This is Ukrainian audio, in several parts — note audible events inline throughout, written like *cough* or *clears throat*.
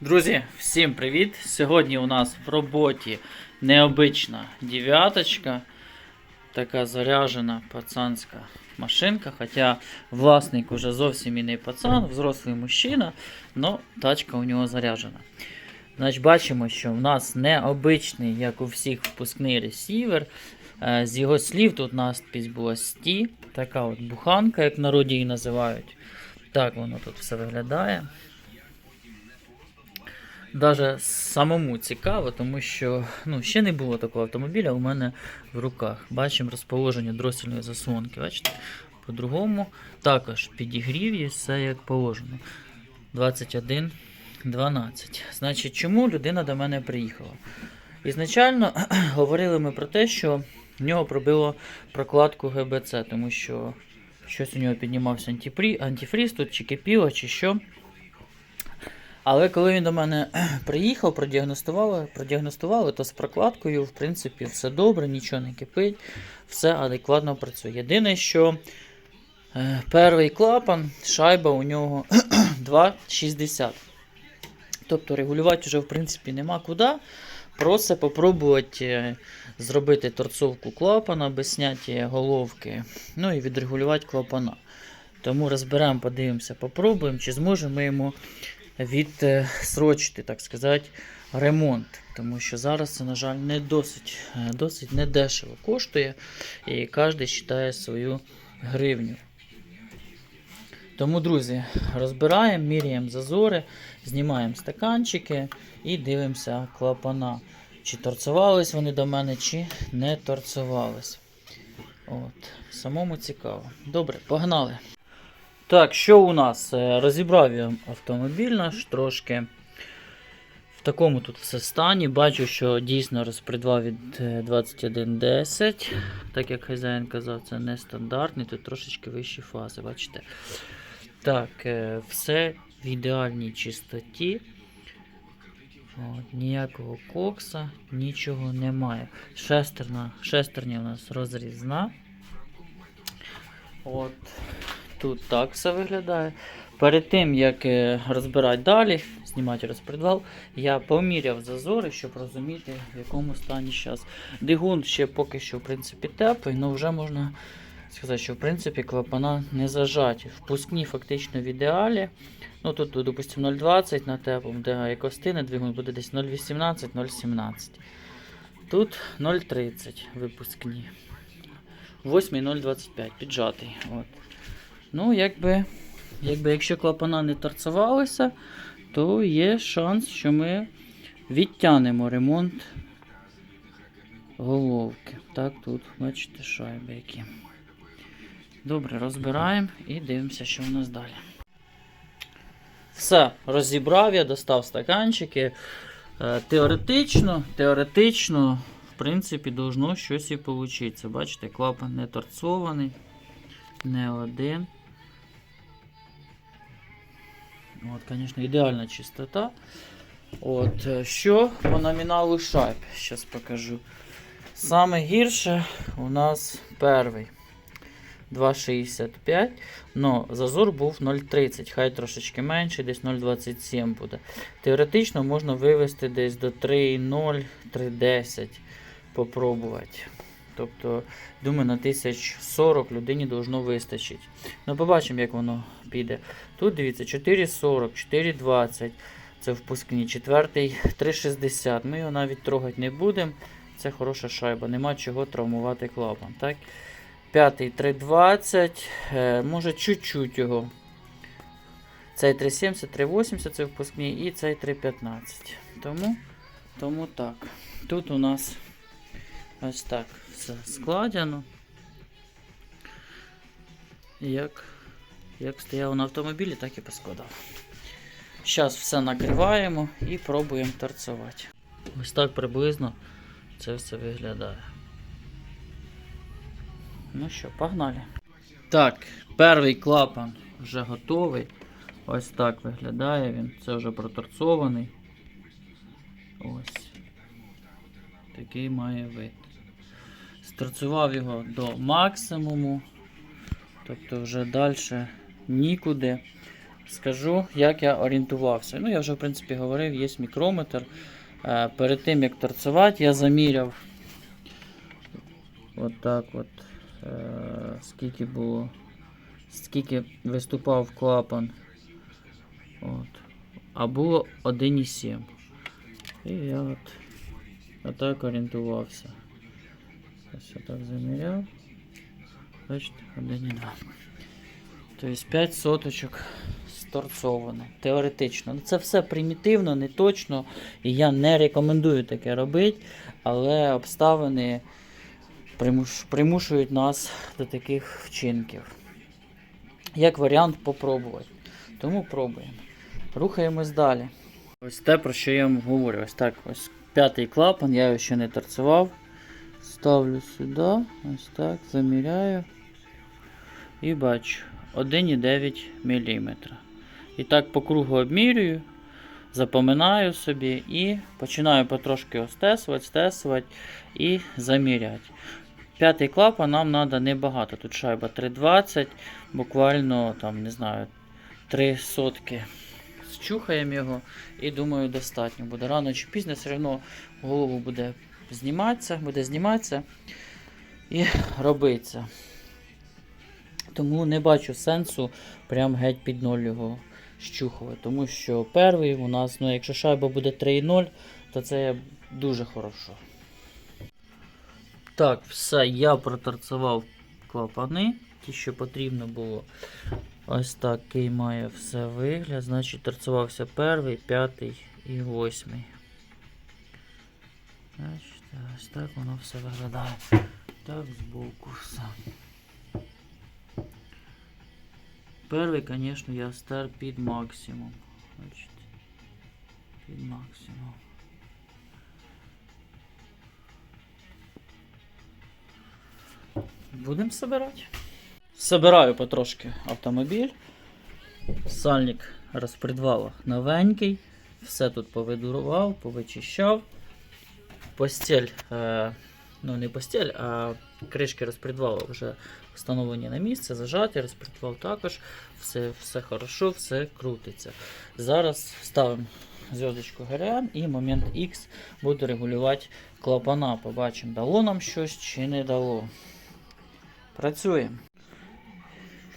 Друзі, всім привіт! Сьогодні у нас в роботі необична дев'яточка. Така заряжена пацанська машинка. Хоча власник уже зовсім і не пацан, взрослий мужчина, але тачка у нього заряджена. Значить, бачимо, що в нас необичний, як у всіх, впускний ресівер. Е, З його слів тут надпись була Сті, така от буханка, як народі її називають. Так воно тут все виглядає. Даже самому цікаво, тому що ну, ще не було такого автомобіля у мене в руках. Бачимо розположення дросільної заслонки. Бачите? По-другому також підігрів є все як положено. 21, 12. Значить, чому людина до мене приїхала? Ізначально *clears throat* говорили ми про те, що в нього пробило прокладку ГБЦ, тому що щось у нього піднімався антифрі, антифріз, тут чи кипіло, чи що. Але коли він до мене *clears throat* приїхав, продіагностували, продіагностували, то з прокладкою, в принципі, все добре, нічого не кипить, все адекватно працює. Єдине, що е, перший клапан, шайба у нього *clears throat* 2,60. Тобто регулювати вже в принципі нема куди. Просто попробувати е, зробити торцовку клапана без зняття головки, ну і відрегулювати клапана. Тому розберемо, подивимося, попробуємо, чи зможемо ми йому відсрочити, так сказати, ремонт. Тому що зараз це, на жаль, не досить, е, досить недешево коштує, і кожен вважає свою гривню. Тому, друзі, розбираємо, міряємо зазори, знімаємо стаканчики і дивимося клапана. Чи торцувались вони до мене, чи не торцувались. От, самому цікаво. Добре, погнали. Так, що у нас? Е, Розібрав я автомобіль наш трошки. В такому тут все стані. Бачу, що дійсно розпредвал від е, 2110. Так як хазяїн казав, це нестандартний, тут трошечки вищі фази, бачите. Так, е, все в ідеальній чистоті. От, ніякого кокса, нічого немає. Шестерна, шестерня у нас розрізна. От, тут так все виглядає. Перед тим, як е, розбирати далі, знімати розпредвал, я поміряв зазори, щоб розуміти, в якому стані зараз. Дигун ще поки що в принципі теплий, але вже можна сказати, що в принципі клапана не зажаті. Впускні фактично в ідеалі. Ну тут, допустимо, 0,20 на теплому, де як остине двигун буде десь 0,18-0,17. Тут 0,30 випускні. 8 0,25 піджатий. От. Ну, якби, якби якщо клапана не торцувалися, то є шанс, що ми відтягнемо ремонт головки. Так, тут, бачите, шайби які. Добре, розбираємо і дивимося, що у нас далі. Все, розібрав я, достав стаканчики. Е, Теоретично, теоретично, в принципі, должно щось і получитися. Бачите, клапан не торцований, не один. От, звісно, ідеальна чистота. От, е, що по номіналу шайб, зараз покажу. Саме гірше у нас перший 2,65, но зазор був 0,30, хай трошечки менше, десь 0,27 буде. Теоретично можна вивести десь до 3,0, 3,10 попробувати. Тобто, думаю, на 1040 людині должно вистачити. Ну, побачимо, як воно піде. Тут дивіться, 4,40, 4,20. Це впускні. Четвертий 3,60. Ми його навіть трогати не будемо. Це хороша шайба. Нема чого травмувати клапан. Так? П'ятий 3,20. Е, може чуть-чуть його. Цей 3,70, 3,80 це впускні і цей 3,15. Тому, тому так. Тут у нас ось так все складено. Як, як стояло на автомобілі, так і поскладав. Зараз все накриваємо і пробуємо торцувати. Ось так приблизно це все виглядає. Ну що, погнали. Так, перший клапан вже готовий. Ось так виглядає він. Це вже проторцований. Ось. Такий має вид. Сторцював його до максимуму. Тобто вже далі нікуди. скажу, як я орієнтувався. Ну, я вже, в принципі, говорив, є мікрометр. Е, Перед тим, як торцювати, я заміряв. От от. Е, скільки було. Скільки виступав клапан. От. А було 1,7. І я от отак орієнтувався. Так заміряв. Бачите, 1,2. Тобто 5 соточок сторцовано. Теоретично. Ну, Це все примітивно, не точно. І я не рекомендую таке робити, але обставини примуш- примушують нас до таких вчинків. Як варіант попробувати. Тому пробуємо. Рухаємось далі. Ось те, про що я вам говорю. Ось так, ось п'ятий клапан, я його ще не торцював. Ставлю сюди, ось так, заміряю. І бачу 1,9 мм. І так по кругу обмірюю, запоминаю собі і починаю потрошки остесувати, стесувати і заміряти. П'ятий клапан нам треба небагато. Тут шайба 3,20, буквально там, не знаю, 3 сотки. Зчухаємо його і думаю, достатньо буде. Рано чи пізно все одно голову буде зніматися, буде зніматися і робиться. Тому не бачу сенсу прям геть під ноль його щухувати. Тому що перший у нас, ну якщо шайба буде 3,0, то це дуже хорошо. Так, все, я проторцював клапани, ті, що потрібно було. Ось такий має все вигляд. Значить, торцювався перший, п'ятий і восьмий. Значить, ось так воно все виглядає. Так, збоку все. Перший, звісно, я стер під максимум. Бачите? Під максимум. Будемо собирати. Собираю потрошки автомобіль. Сальник розпредвала новенький. Все тут повидурував, повичищав. Постель, е, ну не постель, а кришки розпредвала вже встановлені на місце, зажаті, розпредвал також. Все, все хорошо, все крутиться. Зараз ставимо зв'язочку ГРМ і момент X буду регулювати клапана. Побачимо, дало нам щось чи не дало. Працюємо.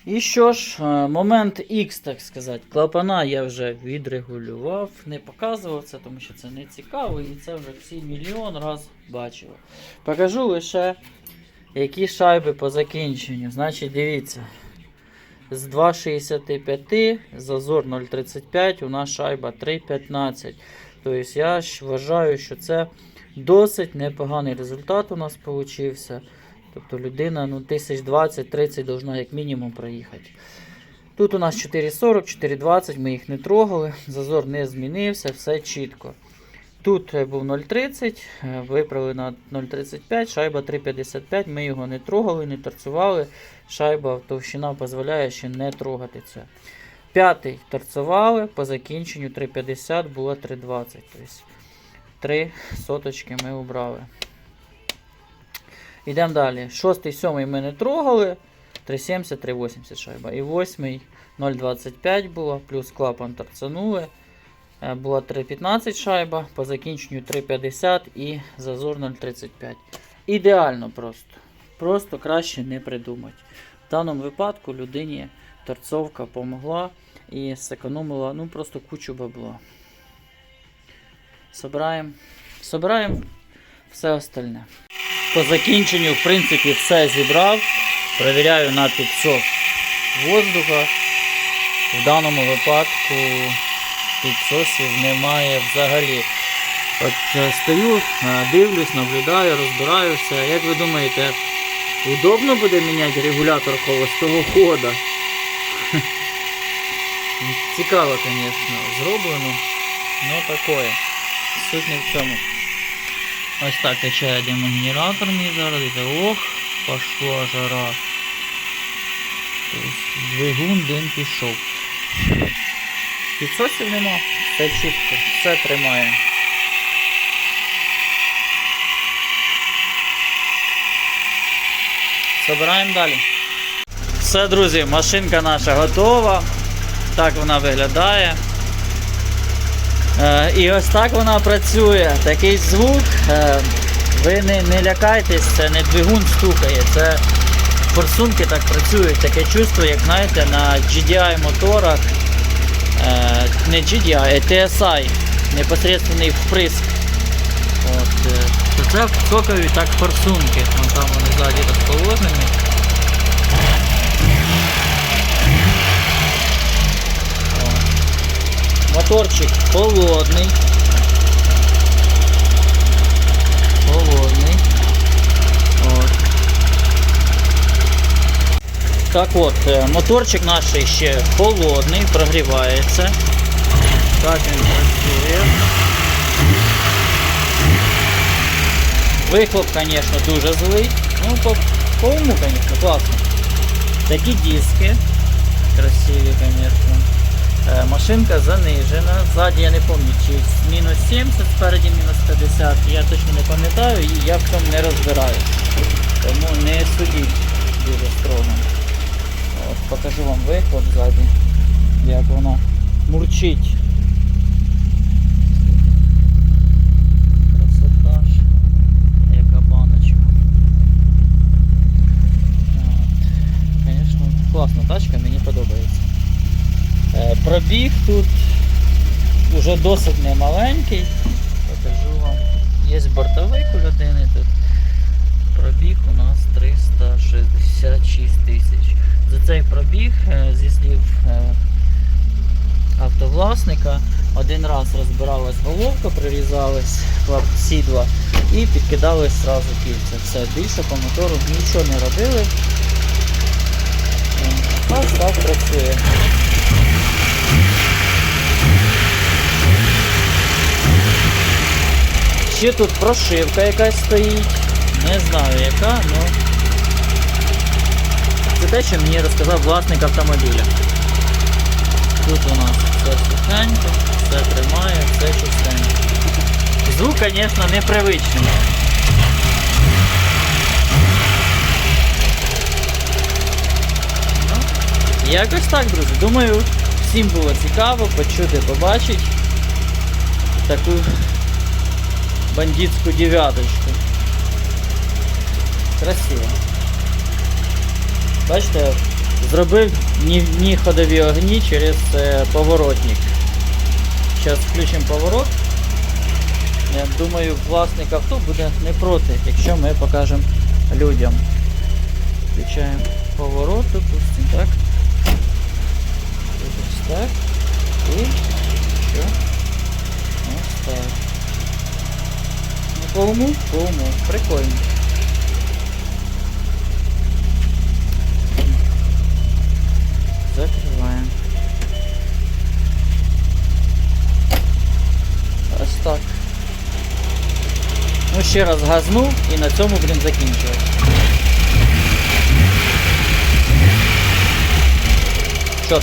І що ж, е, момент X, так сказати, клапана я вже відрегулював, не показував це, тому що це не цікаво, і це вже всі мільйон раз бачили. Покажу лише, які шайби по закінченню. Значить, дивіться. З 2,65 зазор 0,35, у нас шайба 3,15. Тобто я вважаю, що це досить непоганий результат у нас вийшов. Тобто людина ну, 1020-30 должна як мінімум проїхати. Тут у нас 4,40, 4,20, ми їх не трогали, зазор не змінився, все чітко. Тут е, був 0,30, е, виправили на 0,35, шайба 3,55, ми його не трогали, не торцювали. Шайба товщина дозволяє ще не трогати це. П'ятий торцювали, по закінченню 3,50 було 3,20. Тобто 3 соточки ми убрали. Йдемо далі. Шостий, сьомий ми не трогали. 3,70, 3,80 шайба. І восьмий 0,25 було, плюс клапан торцанули. Е, Була 3,15 шайба, по закінченню 3,50 і зазор 0,35. Ідеально просто. Просто краще не придумати. В даному випадку людині торцовка помогла і зекономила ну, просто кучу бабла. Собираємо. Все остальне. По закінченню, в принципі, все зібрав. Перевіряю на підсос воздуха. В даному випадку підсосів немає взагалі. От е, стою, е, дивлюсь, наблюдаю, розбираю все. Як ви думаєте, удобно буде міняти регулятор холостого хода? Цікаво, звісно, зроблено. Ну такое. Суть не в цьому. Ось так качає демогенератор мій зараз. Ох, пошла жара. Тобто двигун дим пішов. Підсосів нема, все чітко, все тримає. Собираємо далі. Все, друзі, машинка наша готова. так вона виглядає. Е, і ось так вона працює. Такий звук. Е, ви не, не лякайтесь, це не двигун стукає, це форсунки так працюють. Таке чувство, як знаєте, на GDI моторах. Е, не GDI, а TSI. Непосредственний вприск. От, то це цокають так форсунки. Там вони ззаді розположені. Моторчик холодний. Холодний. От. Так от, е, моторчик наш ще холодний, прогрівається. Так він працює. Вихлоп, звісно, дуже злий. Ну, по, по уму, звісно, класно. Такі диски. Красиві, звісно. Е, машинка занижена. Ззаді я не пам'ятаю, чи мінус 70, спереді мінус 50. Я точно не пам'ятаю і я в цьому не розбираю. Тому не судіть дуже строго. От, покажу вам вихлоп ззаді, як воно мурчить. Красота ж. Яка баночка. От. Звісно, класна тачка, мені подобається. Е, Пробіг тут вже досить немаленький. Покажу вам. Є бортовик у людини тут. Пробіг у нас 366 тисяч. За цей пробіг, е, зі слів е, автовласника, один раз розбиралась головка, прирізалась клап сідла і підкидались зразу кільця. Все, більше по мотору нічого не робили. Е, Ось так працює. Ще тут прошивка якась стоїть. Не знаю яка, але це те, що мені розказав власник автомобіля. Тут у нас все сухенько, все тримає, все чистенько. Звук, звісно, непривичний. Ну, якось так, друзі. Думаю, всім було цікаво почути, побачити таку бандитську дев'яточку. Красиво. Бачите, зробив нівні ходові огні через е, поворотник. Зараз включимо поворот. Я думаю, власник авто буде не проти, якщо ми покажемо людям. Включаємо поворот, допустимо, так. Ось так. І що? Ось так. По уму. Прикольно. Закриваємо. Ось так. Ну, ще раз газну і на цьому будемо закінчувати. Що?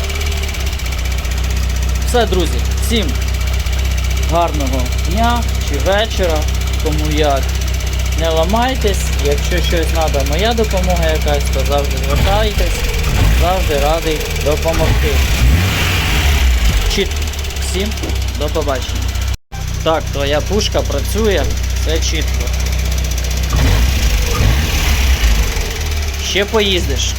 Все, друзі, всім гарного дня чи вечора, кому як. Не ламайтесь, якщо щось треба, моя допомога якась, то завжди звертайтесь, завжди радий допомогти. Чітко. Всім до побачення. Так, твоя пушка працює, все чітко. Ще поїздиш.